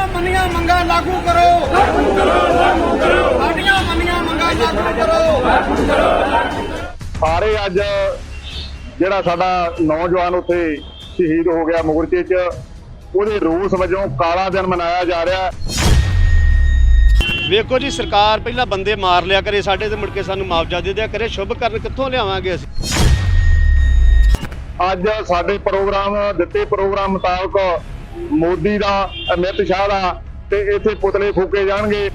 ਸਾਡੀਆਂ ਮੰਨੀਆਂ ਮੰਗਾਂ ਲਾਗੂ ਕਰੋ। ਲਾਗੂ ਕਰੋ ਲਾਗੂ ਕਰੋ ਸਾਡੀਆਂ ਮੰਨੀਆਂ ਮੰਗਾਂ ਲਾਗੂ ਕਰੋ। ਸਾਰੇ ਅੱਜ ਜਿਹੜਾ ਸਾਡਾ ਨੌਜਵਾਨ ਉੱਥੇ ਸ਼ਹੀਦ ਹੋ ਗਿਆ ਮੋਰਚੇ 'ਚ ਉਹਦੇ ਰੋਸ ਵਜੋਂ ਕਾਲਾ ਦਿਨ ਮਨਾਇਆ ਜਾ ਰਿਹਾ। ਹੈ ਵੇਖੋ ਜੀ ਸਰਕਾਰ ਪਹਿਲਾਂ ਬੰਦੇ ਮਾਰ ਲਿਆ ਕਰੇ ਸਾਡੇ ਤੇ ਮੁੜ ਕੇ ਸਾਨੂੰ ਮੁਆਵਜ਼ਾ ਦੇ ਦਿਆ ਕਰੇ। ਸ਼ੁਭ ਕਰਨ ਕਿੱਥੋਂ ਲਿਆਵਾਂਗੇ ਅਸੀਂ? ਅੱਜ ਸਾਡੇ ਪ੍ਰੋਗਰਾਮ ਦਿੱਤੇ ਪ੍ਰੋਗਰਾਮ ਮੁਤਾਬਕ ਮੋਦੀ ਦਾ ਅਮਿਤ ਸ਼ਾਹ ਦਾ ਤੇ ਇੱਥੇ ਪੁਤਲੇ ਫੂਕੇ ਜਾਣਗੇ।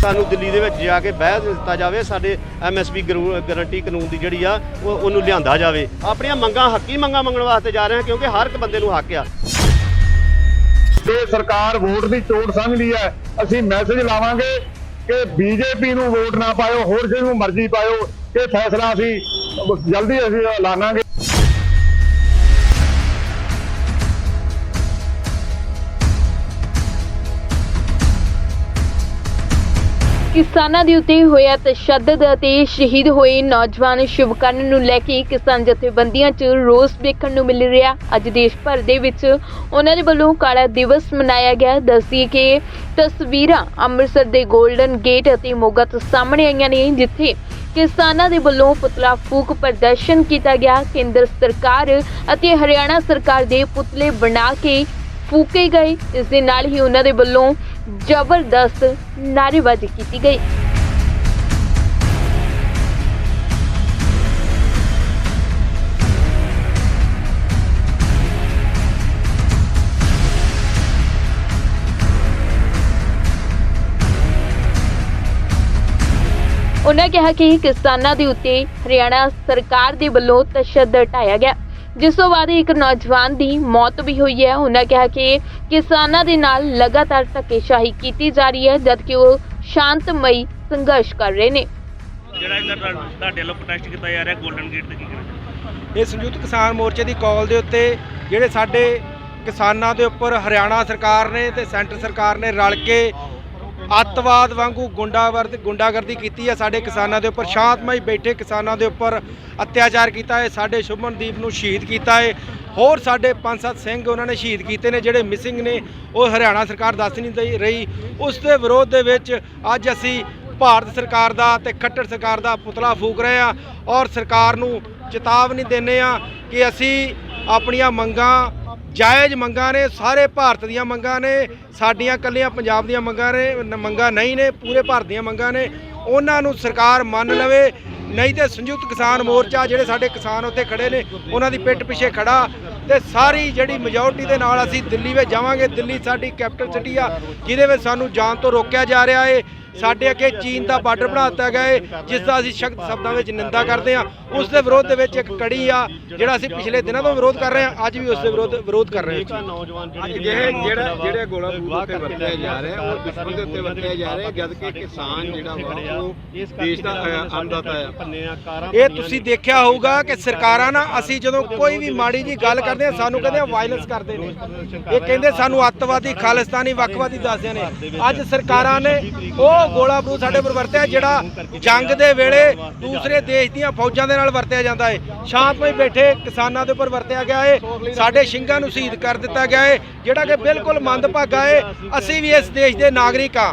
ਸਾਨੂੰ ਦਿੱਲੀ ਦੇ ਵਿੱਚ ਜਾ ਕੇ ਬਹਿ ਦਿੱਤਾ ਜਾਵੇ ਸਾਡੇ ਐਮਐਸਪੀ ਗਾਰੰਟੀ ਕਾਨੂੰਨ ਦੀ ਜਿਹੜੀ ਆ ਉਹ ਉਹਨੂੰ ਲਿਆਂਦਾ ਜਾਵੇ। ਆਪਣੀਆਂ ਮੰਗਾਂ ਹੱਕੀ ਮੰਗਾਂ ਮੰਗਣ ਵਾਸਤੇ ਜਾ ਰਹੇ ਹਾਂ ਕਿਉਂਕਿ ਹਰ ਇੱਕ ਬੰਦੇ ਨੂੰ ਹੱਕ ਆ। ਤੇ ਸਰਕਾਰ ਵੋਟ ਦੀ ਚੋਟ ਸਮਝਦੀ ਹੈ। ਅਸੀਂ ਮੈਸੇਜ ਲਾਵਾਂਗੇ ਕਿ ਬੀਜੇਪੀ ਨੂੰ ਵੋਟ ਨਾ ਪਾਇਓ ਹੋਰ ਕਿਸੇ ਨੂੰ ਮਰਜ਼ੀ ਪਾਇਓ ਇਹ ਫੈਸਲਾ ਅਸੀਂ ਜਲਦੀ ਅਸੀਂ ਐਲਾਨਾਂਗੇ। ਕਿਸਾਨਾਂ ਦੇ ਉੱਤੇ ਹੋਇਆ ਤਸ਼ੱਦਦ ਅਤੇ ਸ਼ਹੀਦ ਹੋਏ ਨੌਜਵਾਨ ਸ਼ਿਵਕਰਨ ਨੂੰ ਲੈ ਕੇ ਕਿਸਾਨ ਜਥੇਬੰਦੀਆਂ 'ਚ ਰੋਸ ਦੇਖਣ ਨੂੰ ਮਿਲ ਰਿਹਾ। ਅੱਜ ਦੇਸ਼ ਭਰ ਦੇ ਵਿੱਚ ਉਹਨਾਂ ਦੇ ਵੱਲੋਂ ਕਾਲਾ ਦਿਵਸ ਮਨਾਇਆ ਗਿਆ। ਦੱਸਦੀ ਕਿ ਤਸਵੀਰਾਂ ਅੰਮ੍ਰਿਤਸਰ ਦੇ 골ਡਨ ਗੇਟ ਅਤੇ ਮੋਗਾ ਤੋਂ ਸਾਹਮਣੇ ਆਈਆਂ ਨੇ, ਜਿੱਥੇ ਕਿਸਾਨਾਂ ਦੇ ਵੱਲੋਂ ਪੁਤਲਾ ਫੂਕ ਪ੍ਰਦਰਸ਼ਨ ਕੀਤਾ ਗਿਆ। ਕੇਂਦਰ ਸਰਕਾਰ ਅਤੇ ਹਰਿਆਣਾ ਸਰਕਾਰ ਦੇ ਪੁਤਲੇ ਬਣਾ ਕੇ ਫੂਕੇ ਗਏ। ਇਸ ਦੇ ਨਾਲ ਹੀ ਉਹਨਾਂ ਦੇ ਵੱਲੋਂ ਜ਼ਬਰਦਸਤ ਨਾਅਰੇਬਾਜ਼ੀ ਕੀਤੀ ਗਈ। ਉਹਨਾਂ ਕਿਹਾ ਕਿ ਕਿਸਾਨਾਂ ਦੇ ਉੱਤੇ ਹਰਿਆਣਾ ਸਰਕਾਰ ਦੇ ਵੱਲੋਂ ਤਸ਼ੱਦਦ ਢਾਇਆ ਗਿਆ। ਜਿਸ ਤੋਂ ਬਾਅਦ ਇੱਕ ਨੌਜਵਾਨ ਦੀ ਮੌਤ ਵੀ ਹੋਈ ਹੈ। ਉਹਨਾਂ ਕਿਹਾ ਕਿ ਕਿਸਾਨਾਂ ਦੇ ਨਾਲ ਲਗਾਤਾਰ ਧੱਕੇਸ਼ਾਹੀ ਕੀਤੀ ਜਾ ਰਹੀ ਹੈ ਜਦਕਿ ਉਹ ਸ਼ਾਂਤਮਈ ਸੰਘਰਸ਼ ਕਰ ਰਹੇ ਨੇ। ਜਿਹੜਾ ਇਹਨਾਂ ਦਾ ਤੁਹਾਡੇ ਵੱਲੋਂ ਪ੍ਰੋਟੈਸਟ ਕੀਤਾ ਜਾ ਰਿਹਾ 골ਡਨ ਗੇਟ ਤੇ ਕੀ ਕਹਿਣਾ ਇਹ ਸੰਯੁਕਤ ਕਿਸਾਨ ਮੋਰਚੇ ਦੀ ਕਾਲ ਦੇ ਉੱਤੇ ਜਿਹੜੇ ਸਾਡੇ ਕਿਸਾਨਾਂ ਦੇ ਉੱਪਰ ਹਰਿਆਣਾ ਸਰਕਾਰ ਨੇ ਤੇ ਸੈਂਟਰ ਸਰਕਾਰ ਨੇ ਰਲ ਕੇ ਅੱਤਵਾਦ ਵਾਂਗੂ ਗੁੰਡਾਵਰਦ ਗੁੰਡਾਗਰਦੀ ਕੀਤੀ ਹੈ ਸਾਡੇ ਕਿਸਾਨਾਂ ਦੇ ਉੱਪਰ, ਸ਼ਾਂਤਮਈ ਬੈਠੇ ਕਿਸਾਨਾਂ ਦੇ ਉੱਪਰ ਅਤਿਆਚਾਰ ਕੀਤਾ ਹੈ, ਸਾਡੇ ਸ਼ੁਭਮਨਦੀਪ ਨੂੰ ਸ਼ਹੀਦ ਕੀਤਾ ਹੈ, ਹੋਰ ਸਾਡੇ ਪੰਜ ਸੱਤ ਸਿੰਘ ਉਹਨਾਂ ਨੇ ਸ਼ਹੀਦ ਕੀਤੇ ਨੇ, ਜਿਹੜੇ ਮਿਸਿੰਗ ਨੇ, ਉਹ ਹਰਿਆਣਾ ਸਰਕਾਰ ਦੱਸ ਨਹੀਂ ਦਈ ਰਹੀ। ਉਸ ਦੇ ਵਿਰੋਧ ਦੇ ਵਿੱਚ ਅੱਜ ਅਸੀਂ ਭਾਰਤ ਸਰਕਾਰ ਦਾ ਤੇ ਖੱਟਰ ਸਰਕਾਰ ਦਾ ਪੁਤਲਾ ਫੂਕ ਰਹੇ ਆ ਔਰ ਸਰਕਾਰ ਨੂੰ ਚੇਤਾਵਨੀ ਦਿੰਦੇ ਆ ਕਿ ਅਸੀਂ ਆਪਣੀਆਂ ਮੰਗਾਂ ਜਾਇਜ਼ ਮੰਗਾਂ ਨੇ, ਸਾਰੇ ਭਾਰਤ ਦੀਆਂ ਮੰਗਾਂ ਨੇ, ਸਾਡੀਆਂ ਕੱਲੀਆਂ ਪੰਜਾਬ ਦੀਆਂ ਮੰਗਾਂ ਨੇ ਮੰਗਾਂ ਨਹੀਂ ਨੇ, ਪੂਰੇ ਭਾਰਤ ਦੀਆਂ ਮੰਗਾਂ ਨੇ। ਉਹਨਾਂ ਨੂੰ ਸਰਕਾਰ ਮੰਨ ਲਵੇ, ਨਹੀਂ ਤੇ ਸੰਯੁਕਤ ਕਿਸਾਨ ਮੋਰਚਾ ਜਿਹੜੇ ਸਾਡੇ ਕਿਸਾਨ ਉੱਥੇ ਖੜੇ ਨੇ, ਉਹਨਾਂ ਦੀ ਪਿੱਠ ਪਿੱਛੇ ਖੜਾ ਤੇ ਸਾਰੀ ਜਿਹੜੀ ਮੈਜੋਰਟੀ ਦੇ ਨਾਲ ਅਸੀਂ ਦਿੱਲੀ ਵਿੱਚ ਜਾਵਾਂਗੇ। ਦਿੱਲੀ ਸਾਡੀ ਕੈਪੀਟਲ ਸਿਟੀ ਆ, ਜਿਹਦੇ ਵਿੱਚ ਸਾਨੂੰ ਜਾਣ ਤੋਂ ਰੋਕਿਆ ਜਾ ਰਿਹਾ ਏ। ਸਾਡੇ ਅੱਗੇ ਚੀਨ ਦਾ ਬਾਰਡਰ ਬਣਾ ਦਿੱਤਾ ਗਿਆ ਏ ਜਿਸ ਦਾ ਅਸੀਂ ਸਖਤ ਸ਼ਬਦਾਂ ਵਿੱਚ ਨਿੰਦਾ ਕਰਦੇ ਹਾਂ। ਉਸ ਦੇ ਵਿਰੋਧ ਦੇ ਵਿੱਚ ਇੱਕ ਕੜੀ ਆ ਜਿਹੜਾ ਅਸੀਂ ਪਿਛਲੇ ਦਿਨਾਂ ਤੋਂ ਵਿਰੋਧ ਕਰ ਰਹੇ ਹਾਂ ਅੱਜ ਵੀ ਉਸ ਦੇ ਵਿਰੋਧ ਵਿਰੋਧ ਕਰ ਰਹੇ ਹਾਂ। ਨੌਜਵਾਨ ਜਿਹੜੇ ਜਿਹੜਾ ਜਿਹੜੇ ਗੋਲਾ ਬਰੂਦ ਉੱਤੇ ਵਰਤਿਆ ਜਾ ਰਿਹਾ ਉਹ ਦੁਸ਼ਮਣ ਦੇ ਉੱਤੇ ਵਰਤਿਆ ਜਾ ਰਿਹਾ ਜਦ ਕਿ ਕਿਸਾਨ ਜਿਹੜਾ ਵਾ ਉਹ ਦੇਸ਼ ਦਾ ਅ, ਅੰਨਦਾਤਾ ਹੈ। ਇਹ ਤੁਸੀਂ ਦੇਖਿਆ ਹੋਊਗਾ ਕਿ ਸਰਕਾਰਾਂ ਨਾ ਅਸੀਂ ਜਦੋਂ ਕੋਈ ਵੀ ਮਾੜੀ ਜੀ ਗੱਲ ਕਰਦੇ ਆ ਸਾਨੂੰ ਕਹਿੰਦੇ ਆ ਵਾਇਲੈਂਸ ਕਰਦੇ ਨੇ। ਇਹ ਕਹਿੰਦੇ ਸਾਨੂੰ ਅੱਤਵਾਦੀ ਖਾਲਿਸਤਾਨੀ ਵੱਖਵਾਦੀ ਦੱਸਦੇ ਨੇ। ਅੱਜ ਸਰਕਾਰਾਂ ਨੇ ਉਹ ਗੋਲਾ ਬਰੂਦ ਸਾਡੇ ਉੱਪਰ ਵਰਤਿਆ ਜਿਹੜਾ ਜੰਗ ਦੇ ਵੇਲੇ ਦੂਸਰੇ ਦੇਸ਼ ਦੀਆਂ ਫੌਜਾਂ ਦੇ ਨਾਲ ਵਰਤਿਆ ਜਾਂਦਾ ਹੈ। ਸ਼ਾਂਤਮਈ ਬੈਠੇ ਕਿਸਾਨਾਂ ਦੇ ਉੱਪਰ ਵਰਤਿਆ ਗਿਆ ਹੈ, ਸਾਡੇ ਸਿੰਘਾਂ ਨੂੰ ਸ਼ਹੀਦ ਕਰ ਦਿੱਤਾ ਗਿਆ ਹੈ, ਜਿਹੜਾ ਕਿ ਬਿਲਕੁਲ ਮੰਦਭਾਗਾ ਹੈ, ਅਸੀਂ ਵੀ ਇਸ ਦੇਸ਼ ਦੇ ਨਾਗਰਿਕ ਹਾਂ।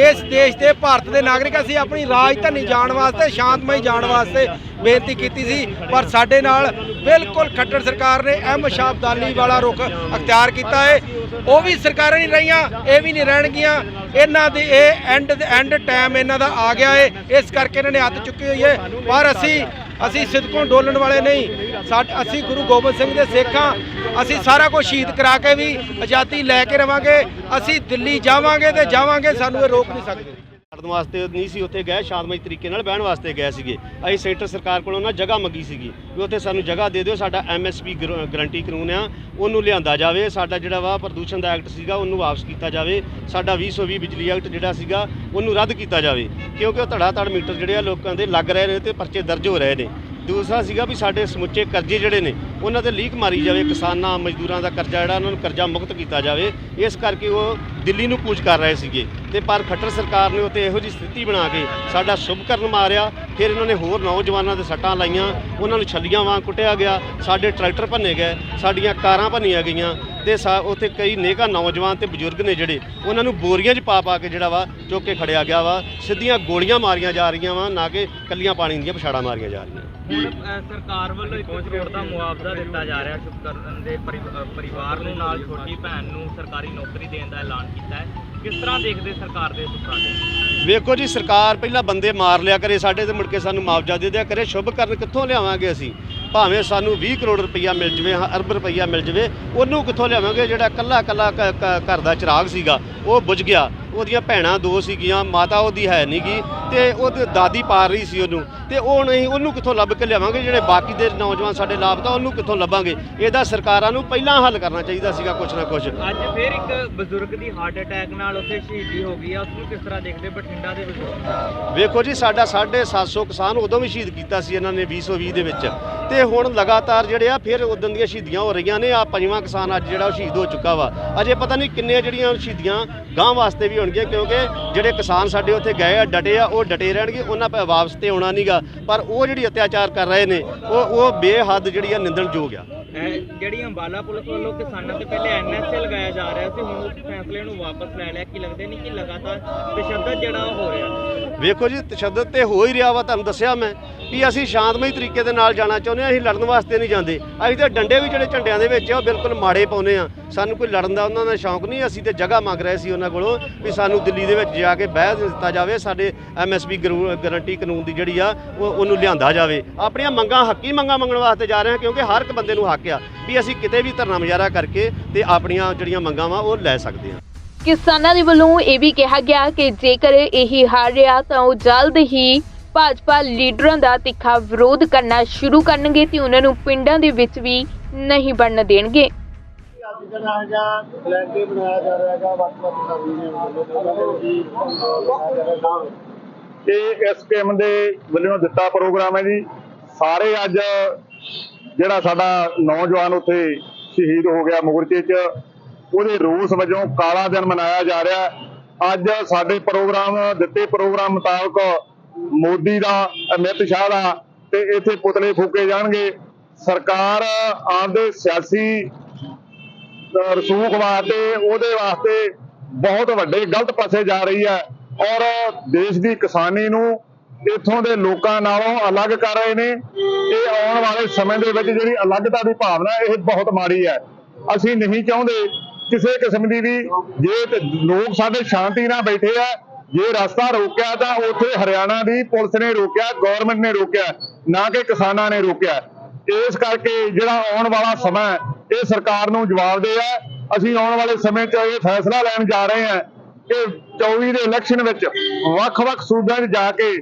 ਇਸ ਦੇਸ਼ ਦੇ ਭਾਰਤ ਦੇ ਨਾਗਰਿਕ ਅਸੀਂ ਆਪਣੀ ਰਾਜਧਾਨੀ ਜਾਣ ਵਾਸਤੇ, ਸ਼ਾਂਤਮਈ ਜਾਣ ਵਾਸਤੇ ਬੇਨਤੀ ਕੀਤੀ ਸੀ, ਪਰ ਸਾਡੇ ਨਾਲ ਬਿਲਕੁਲ ਖੱਟੜ ਸਰਕਾਰ ਨੇ ਅਹਿਮ ਸ਼ਾਬਦਾਨੀ ਵਾਲਾ ਰੁਖ ਅਖਤਿਆਰ ਕੀਤਾ ਹੈ। ਉਹ ਵੀ ਸਰਕਾਰਾਂ ਨਹੀਂ ਰਹੀਆਂ, ਇਹ ਵੀ ਨਹੀਂ ਰਹਿਣਗੀਆਂ। ਇਹਨਾਂ ਦੇ ਇਹ ਐਂਡ ਐਂਡ ਟਾਈਮ ਇਹਨਾਂ ਦਾ ਆ ਗਿਆ ਹੈ ਇਸ ਕਰਕੇ ਇਹਨਾਂ ਨੇ ਹੱਥ ਚੁੱਕੀ ਹੋਈ ਹੈ ਪਰ ਅਸੀਂ ਅਸੀਂ ਸਿੱਧਕੋਂ ਡੋਲਣ ਵਾਲੇ ਨਹੀਂ। ਸਾਡ ਅਸੀਂ ਗੁਰੂ ਗੋਬਿੰਦ ਸਿੰਘ ਦੇ ਸਿੱਖ। ਹਾਂ ਅਸੀਂ ਸਾਰਾ ਕੁਝ ਸ਼ਹੀਦ ਕਰਾ ਕੇ ਵੀ ਆਜ਼ਾਦੀ ਲੈ ਕੇ ਰਵਾਂਗੇ। ਅਸੀਂ ਦਿੱਲੀ ਜਾਵਾਂਗੇ ਤੇ ਜਾਵਾਂਗੇ, ਸਾਨੂੰ ਇਹ ਰੋਕ ਨਹੀਂ ਸਕਦੇ। ਕਰਨ ਵਾਸਤੇ ਨਹੀਂ ਸੀ, ਉੱਥੇ ਗਏ, ਸ਼ਾਂਤਮਈ ਤਰੀਕੇ ਨਾਲ ਬਹਿਣ ਵਾਸਤੇ ਗਏ ਸੀਗੇ। ਅਸੀਂ ਸੈਂਟਰ ਸਰਕਾਰ ਕੋਲੋਂ ਨਾ ਜਗ੍ਹਾ ਮੰਗੀ ਸੀਗੀ ਵੀ ਉੱਥੇ ਸਾਨੂੰ ਜਗ੍ਹਾ ਦੇ ਦਿਓ, ਸਾਡਾ ਐਮਐਸਪੀ ਗਰੰਟੀ ਕਾਨੂੰਨ ਆ, ਉਹਨੂੰ ਲਿਆਂਦਾ ਜਾਵੇ, ਸਾਡਾ ਜਿਹੜਾ ਵਾ ਪ੍ਰਦੂਸ਼ਣ ਦਾ ਐਕਟ ਸੀਗਾ, ਉਹਨੂੰ ਵਾਪਸ ਕੀਤਾ ਜਾਵੇ, ਸਾਡਾ 2020 ਬਿਜਲੀ ਐਕਟ ਜਿਹੜਾ ਸੀਗਾ, ਉਹਨੂੰ ਰੱਦ ਕੀਤਾ ਜਾਵੇ। ਕਿਉਂਕਿ ਉਹ ਧੜਾ ਧੜ ਮੀਟਰ ਜਿਹੜੇ ਆ, ਲੋਕਾਂ ਦੇ ਲੱਗ ਰਹੇ ਨੇ ਤੇ ਪਰਚੇ ਦਰਜ ਹੋ ਰਹੇ ਨੇ। ਦੂਸਰਾ ਸੀਗਾ ਵੀ ਸਾਡੇ ਸਮੁੱਚੇ ਕਰਜ਼ੇ ਜਿਹੜੇ ਨੇ, ਉਹਨਾਂ ਤੇ ਲੀਕ ਮਾਰੀ ਜਾਵੇ, ਕਿਸਾਨਾਂ, ਮਜ਼ਦੂਰਾਂ ਦਾ ਕਰਜ਼ਾ ਜਿਹੜਾ, ਉਹਨਾਂ ਨੂੰ ਕਰਜ਼ਾ ਮੁਕਤ ਕੀਤਾ ਜਾਵੇ, ਇਸ ਕਰਕੇ ਉਹ ਦਿੱਲੀ ਨੂੰ ਕੂਚ ਕਰ ਰਹੇ ਸੀਗੇ। ਤੇ ਪਰ ਖੱਟਰ ਸਰਕਾਰ ਨੇ ਉੱਤੇ ਇਹੋ ਜਿਹੀ ਸਥਿਤੀ ਬਣਾ ਕੇ ਸਾਡਾ ਸ਼ੁਭਕਰਨ ਮਾਰਿਆ, ਫਿਰ ਇਹਨਾਂ ਨੇ ਹੋਰ ਨੌਜਵਾਨਾਂ ਦੇ ਸੱਟਾਂ ਲਾਈਆਂ, ਉਹਨਾਂ ਨੂੰ ਛੱਲੀਆਂ ਵਾਂਗ ਕੁੱਟਿਆ ਗਿਆ, ਸਾਡੇ ਟਰੈਕਟਰ ਭੰਨੇ ਗਏ, ਸਾਡੀਆਂ ਕਾਰਾਂ ਭੰਨੀਆਂ ਗਈਆਂ ਤੇ ਉੱਥੇ ਕਈ ਨੇਕਾ ਨੌਜਵਾਨ ਤੇ ਬਜ਼ੁਰਗ ਨੇ ਜਿਹੜੇ ਉਹਨਾਂ ਨੂੰ ਬੋਰੀਆਂ 'ਚ ਪਾ ਪਾ ਕੇ ਜਿਹੜਾ ਵਾ ਚੁੱਕ ਕੇ ਖੜਿਆ ਗਿਆ ਵਾ ਸਿੱਧੀਆਂ ਗੋਲੀਆਂ ਮਾਰੀਆਂ ਜਾ ਰਹੀਆਂ ਵਾ ਨਾ ਕਿ ਕੱਲੀਆਂ ਪਾਣੀ ਦੀਆਂ ਪਛਾੜਾਂ ਮਾਰੀਆਂ ਜਾ ਰਹੀਆਂ। ਹੁਣ ਅ, ਸਰਕਾਰ ਵੱਲੋਂ 1 ਕਰੋੜ ਦਾ ਮੁਆਵਜ਼ਾ ਦਿੱਤਾ ਜਾ ਰਿਹਾ ਸ਼ੁਭਕਰਨ ਦੇ ਪਰਿ- ਅ, ਪਰਿਵਾਰ ਨੂੰ ਨਾਲ ਛੋਟੀ ਭੈਣ ਨੂੰ ਸਰਕਾਰੀ ਨੌਕਰੀ ਦੇਣ ਦਾ ਐਲਾਨ ਕੀਤਾ ਹੈ। ਕਿਸ ਤਰ੍ਹਾਂ ਦੇਖਦੇ ਸਰਕਾਰ ਦੇ ਇਸ ਉਪਰਾਲੇ ਵੇਖੋ ਜੀ ਸਰਕਾਰ ਪਹਿਲਾਂ ਬੰਦੇ ਮਾਰ ਲਿਆ ਕਰੇ ਸਾਡੇ ਤੇ ਮੁੜ ਕੇ ਸਾਨੂੰ ਮੁਆਵਜ਼ਾ ਦੇ ਦਿਆ ਕਰੇ ਸ਼ੁਭ ਕਰਨ ਕਿੱਥੋਂ ਲਿਆਵਾਂਗੇ ਅਸੀਂ? ਭਾਵੇਂ ਸਾਨੂੰ 20 ਕਰੋੜ ਰੁਪਈਆ ਮਿਲ ਜਵੇ, ਹਾਂ, ਅਰਬ ਰੁਪਈਆ ਮਿਲ ਜਵੇ, ਉਹਨੂੰ ਕਿੱਥੋਂ ਲਿਆਵਾਂਗੇ ਜਿਹੜਾ ਕੱਲਾ ਕੱਲਾ ਕ- ਘਰ ਦਾ ਚਿਰਾਗ ਸੀਗਾ, ਉਹ ਬੁਝ ਗਿਆ। ਉਹਦੀਆਂ ਭੈਣਾਂ ਦੋ ਸੀਗੀਆਂ ਮਾਤਾ ਉਹਦੀ ਹੈ ਨਹੀਂਗੀ ਤੇ ਉਹਦੀ ਦਾਦੀ ਪਾਰ ਰਹੀ ਸੀ ਉਹਨੂੰ। ਤੇ ਉਹ ਨਹੀਂ ਉਹਨੂੰ ਕਿੱਥੋਂ ਲੱਭ ਕੇ ਲਿਆਵਾਂਗੇ? ਜਿਹੜੇ ਬਾਕੀ ਦੇ ਨੌਜਵਾਨ ਸਾਡੇ ਲਾਪਤਾ ਉਹਨੂੰ ਕਿੱਥੋਂ ਲੱਭਾਂਗੇ? ਇਹਦਾ ਸਰਕਾਰਾਂ ਨੂੰ ਪਹਿਲਾਂ ਹੱਲ ਕਰਨਾ ਚਾਹੀਦਾ ਸੀਗਾ ਕੁਛ ਨਾ ਕੁਛ। ਅੱਜ ਫਿਰ ਇੱਕ ਬਜ਼ੁਰਗ ਦੀ ਹਾਰਟ ਅਟੈਕ ਨਾਲ ਉੱਥੇ ਸ਼ਹੀਦੀ ਹੋ ਗਈ ਆ। ਉਸ ਨੂੰ ਕਿਸ ਤਰ੍ਹਾਂ ਦੇਖਦੇ ਬਠਿੰਡਾ ਦੇ ਬਜ਼ੁਰਗ? ਵੇਖੋ ਜੀ ਸਾਡਾ 750 ਕਿਸਾਨ ਉਦੋਂ ਵੀ ਸ਼ਹੀਦ ਕੀਤਾ ਸੀ ਇਹਨਾਂ ਨੇ 2020 ਦੇ ਵਿੱਚ। ਤੇ ਹੁਣ ਲਗਾਤਾਰ ਜਿਹੜੇ ਆ ਫਿਰ ਉਦੋਂ ਦੀਆਂ ਸ਼ਹੀਦੀਆਂ ਹੋ ਰਹੀਆਂ ਨੇ। ਆ ਪੰਜਵਾਂ ਕਿਸਾਨ ਅੱਜ ਜਿਹੜਾ ਉਹ ਸ਼ਹੀਦ ਹੋ ਚੁੱਕਾ ਵਾ। ਅਜੇ ਪਤਾ ਨਹੀਂ ਕਿੰਨੇ ਜਿਹੜੀਆਂ ਸ਼ਹੀਦੀਆਂ ਗਾਂ ਵਾਸਤੇ ਵੀ ਹੋਣਗੀਆਂ ਕਿਉਂਕਿ ਜਿਹੜੇ ਕਿਸਾਨ ਸਾਡੇ ਉੱਥੇ ਗਏ ਆ ਡਟੇ ਆ ਉਹ ਡਟੇ ਰਹਿਣਗੇ ਉਹਨਾਂ ਪੈ ਵਾਪਸ ਤੇ ਆਉਣਾ ਨਹੀਂਗਾ ਪਰ ਉਹ ਜਿਹੜੀ ਅਤਿਆਚਾਰ ਕਰ ਰਹੇ ਨੇ ਉਹ ਉਹ ਬੇਹੱਦ ਜਿਹੜੀ ਆ ਨਿੰਦਣਯੋਗ ਆ। ਜਿਹੜੀ ਅੰਬਾਲਾ ਪੁਲਿਸ ਵੱਲੋਂ ਕਿਸਾਨਾਂ ਤੇ ਪਹਿਲੇ ਐਨਐਸਏ ਲਗਾਇਆ ਜਾ ਰਿਹਾ ਸੀ ਹੁਣ ਉਸ ਫੈਸਲੇ ਨੂੰ ਵਾਪਸ ਲੈ ਲਿਆ। ਕੀ ਲੱਗਦੇ ਨਹੀਂ ਕਿ ਲਗਾਤਾਰ ਤਸ਼ੱਦਦ ਜਿਹੜਾ ਹੋ ਰਿਹਾ? ਵੇਖੋ ਜੀ ਤਸ਼ੱਦਦ ਤੇ ਹੋ ਹੀ ਰਿਹਾ ਵਾ ਤੁਹਾਨੂੰ ਦੱਸਿਆ ਮੈਂ ਵੀ ਅਸੀਂ ਸ਼ਾਂਤਮਈ ਤਰੀਕੇ ਦੇ ਨਾਲ ਜਾਣਾ ਚਾਹੁੰਦੇ ਹਾਂ ਅਸੀਂ ਲੜਨ ਵਾਸਤੇ ਨਹੀਂ ਜਾਂਦੇ। ਅਸੀਂ ਤਾਂ ਡੰਡੇ ਵੀ ਜਿਹੜੇ ਝੰਡਿਆਂ ਦੇ ਵਿੱਚ ਆ ਉਹ ਬਿਲਕੁਲ ਮਾੜੇ ਪਾਉਨੇ ਆ ਸਾਨੂੰ ਕੋਈ ਲੜਨ ਦਾ ਉਹਨਾਂ ਦਾ ਸ਼ੌਂਕ ਨਹੀਂ, ਅਸੀਂ ਤੇ ਜਗ੍ਹਾ ਮੰਗ ਰਹੇ ਸੀ ਉਹਨਾਂ ਕੋਲੋਂ ਵੀ ਸਾਨੂੰ ਦਿੱਲੀ ਦੇ ਵਿੱਚ ਜਾ ਕੇ ਬਹਿ ਦਿੱਤਾ ਜਾਵੇ, ਸਾਡੇ ਐਮਐਸਪੀ ਗਾਰੰਟੀ ਕਾਨੂੰਨ ਦੀ ਜਿਹੜੀ ਆ, ਉਹ ਉਹਨੂੰ ਲਿਆਂਦਾ ਜਾਵੇ। ਆਪਣੀਆਂ ਮੰਗਾਂ, ਹੱਕੀ ਮੰਗਾਂ ਮੰਗਣ ਵਾਸਤੇ ਜਾ ਰਹੇ ਹਾਂ, ਕਿਉਂਕਿ ਹਰ ਇੱਕ ਬੰਦੇ ਨੂੰ ਹੱਕ ਆ ਵੀ ਅਸੀਂ ਕਿਤੇ ਵੀ ਧਰਨਾ ਮੁਜ਼ਾਹਰਾ ਕਰਕੇ ਤੇ ਆਪਣੀਆਂ ਜਿਹੜੀਆਂ ਮੰਗਾਂ ਵਾ, ਉਹ ਲੈ ਸਕਦੇ ਹਾਂ। ਕਿਸਾਨਾਂ ਦੇ ਵੱਲੋਂ ਇਹ ਵੀ ਕਿਹਾ ਗਿਆ ਕਿ ਜੇਕਰ ਇਹ ਹਾਰ ਰਿਹਾ, ਤਾਂ ਉਹ ਜਲਦ ਹੀ ਭਾਜਪਾ ਲੀਡਰਾਂ ਦਾ ਤਿੱਖਾ ਵਿਰੋਧ ਕਰਨਾ ਸ਼ੁਰੂ ਕਰਨਗੇ ਤੇ ਉਹਨਾਂ ਨੂੰ ਪਿੰਡਾਂ ਦੇ ਵਿੱਚ ਵੀ ਨਹੀਂ ਬਣਨ ਦੇਣਗੇ। ਅੱਜ ਜਿਹੜਾ ਹੈਗਾ ਪਲੈਨ ਬਣਾਇਆ ਜਾ ਰਿਹਾ ਹੈਗਾ ਵੱਖ-ਵੱਖ ਸਾਥੀ ਨੇ ਜੀ ਇਹ ਦੇ ਵੱਲੋਂ ਦਿੱਤਾ ਪ੍ਰੋਗਰਾਮ ਹੈ ਜੀ। ਸਾਰੇ ਅੱਜ ਜਿਹੜਾ ਸਾਡਾ ਨੌਜਵਾਨ ਉੱਥੇ ਸ਼ਹੀਦ ਹੋ ਗਿਆ ਮੋਰਚੇ 'ਚ, ਉਹਦੇ ਰੋਸ ਵਜੋਂ ਕਾਲਾ ਦਿਨ ਮਨਾਇਆ ਜਾ ਰਿਹਾ ਅੱਜ ਸਾਡੇ ਪ੍ਰੋਗਰਾਮ, ਦਿੱਤੇ ਪ੍ਰੋਗਰਾਮ ਮੁਤਾਬਕ ਮੋਦੀ ਦਾ, ਅਮਿਤ ਸ਼ਾਹ ਦਾ ਤੇ ਇੱਥੇ ਪੁਤਲੇ ਫੂਕੇ ਜਾਣਗੇ। ਸਰਕਾਰ ਆਪਦੇ ਸਿਆਸੀ ਰਸੂਖ ਵਾਸਤੇ ਉਹਦੇ ਵਾਸਤੇ ਬਹੁਤ ਵੱਡੇ ਗਲਤ ਪਾਸੇ ਜਾ ਰਹੀ ਹੈ ਔਰ ਦੇਸ਼ ਦੀ ਕਿਸਾਨੀ ਨੂੰ ਇਥੋਂ ਦੇ ਲੋਕਾਂ ਨਾਲੋਂ ਅਲੱਗ ਕਰ ਰਹੇ ਨੇ। ਇਹ ਆਉਣ ਵਾਲੇ ਸਮੇਂ ਦੇ ਵਿੱਚ ਜਿਹੜੀ ਅਲੱਗਤਾ ਦੀ ਭਾਵਨਾ ਇਹ ਬਹੁਤ ਮਾੜੀ ਹੈ। ਅਸੀਂ ਨਹੀਂ ਚਾਹੁੰਦੇ ਕਿਸੇ ਕਿਸਮ ਦੀ ਵੀ ਜੇ ਲੋਕ ਸਾਡੇ ਸ਼ਾਂਤੀ ਨਾਲ ਬੈਠੇ ਆ, ਜੇ ਰਸਤਾ ਰੋਕਿਆ ਤਾਂ ਉੱਥੇ ਹਰਿਆਣਾ ਦੀ ਪੁਲਿਸ ਨੇ ਰੋਕਿਆ ਗਵਰਨਮੈਂਟ ਨੇ ਰੋਕਿਆ, ਨਾ ਕਿ ਕਿਸਾਨਾਂ ਨੇ ਰੋਕਿਆ। ਇਸ ਕਰਕੇ ਜਿਹੜਾ ਆਉਣ ਵਾਲਾ ਸਮਾਂ ਇਹ ਸਰਕਾਰ ਨੂੰ ਜਵਾਬਦੇਹ ਹੈ ਅਸੀਂ ਆਉਣ ਵਾਲੇ ਸਮੇਂ 'ਚ ਇਹ ਫੈਸਲਾ ਲੈਣ ਜਾ ਰਹੇ ਹਾਂ ਕਿ 24 ਦੇ ਇਲੈਕਸ਼ਨ ਵਿੱਚ ਵੱਖ-ਵੱਖ ਸੂਬਿਆਂ 'ਚ ਜਾ ਕੇ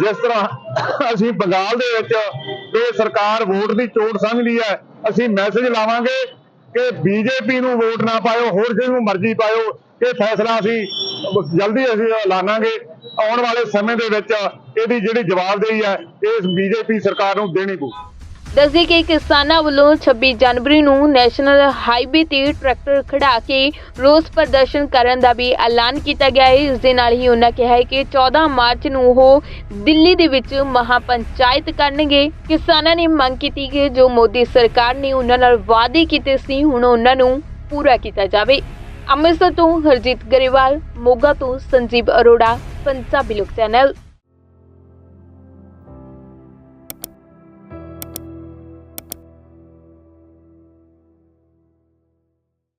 ਜਿਸ ਤਰ੍ਹਾਂ ਅਸੀਂ ਬੰਗਾਲ ਦੇ ਵਿੱਚ ਇਹ ਸਰਕਾਰ ਵੋਟ ਦੀ ਚੋਟ ਸਮਝਦੀ ਹੈ, ਅਸੀਂ ਮੈਸੇਜ ਲਾਵਾਂਗੇ ਕਿ ਬੀਜੇਪੀ ਨੂੰ ਵੋਟ ਨਾ ਪਾਇਓ, ਹੋਰ ਕਿਸੇ ਨੂੰ ਮਰਜ਼ੀ ਪਾਇਓ। ਇਹ ਫੈਸਲਾ ਅਸੀਂ ਜਲਦੀ ਅਸੀਂ ਐਲਾਨਾਂਗੇ ਆਉਣ ਵਾਲੇ ਸਮੇਂ ਦੇ ਵਿੱਚ ਇਹਦੀ ਜਿਹੜੀ ਜਵਾਬਦੇਹੀ ਹੈ, ਇਸ ਬੀਜੇਪੀ ਸਰਕਾਰ ਨੂੰ ਦੇਣੀ ਪਊ। ਦੱਸਦੇ ਕਿ ਕਿਸਾਨਾਂ ਵੱਲੋਂ 26 ਜਨਵਰੀ ਨੂੰ ਨੈਸ਼ਨਲ ਹਾਈਵੇ ਤੇ ਟਰੈਕਟਰ ਖੜਾ ਕੇ ਰੋਸ ਪ੍ਰਦਰਸ਼ਨ ਕਰਨ ਦਾ ਵੀ ਐਲਾਨ ਕੀਤਾ ਗਿਆ ਹੈ। ਇਸ ਦੇ ਨਾਲ ਹੀ ਉਹਨਾਂ ਕਿਹਾ ਹੈ ਕਿ 14 ਮਾਰਚ ਨੂੰ ਉਹ ਦਿੱਲੀ ਦੇ ਵਿੱਚ ਮਹਾ ਪੰਚਾਇਤ ਕਰਨਗੇ। ਕਿਸਾਨਾਂ ਨੇ ਮੰਗ ਕੀਤੀ ਕਿ ਜੋ ਮੋਦੀ ਸਰਕਾਰ ਨੇ ਉਹਨਾਂ ਨਾਲ ਵਾਅਦੇ ਕੀਤੇ ਸੀ, ਹੁਣ ਉਹਨਾਂ ਨੂੰ ਪੂਰਾ ਕੀਤਾ ਜਾਵੇ। ਅੰਮ੍ਰਿਤਸਰ ਤੋਂ ਹਰਜੀਤ ਗਰੇਵਾਲ, ਮੋਗਾ ਤੋਂ ਸੰਜੀਵ ਅਰੋੜਾ, ਪੰਜਾਬੀ ਲੋਕ ਚੈਨਲ।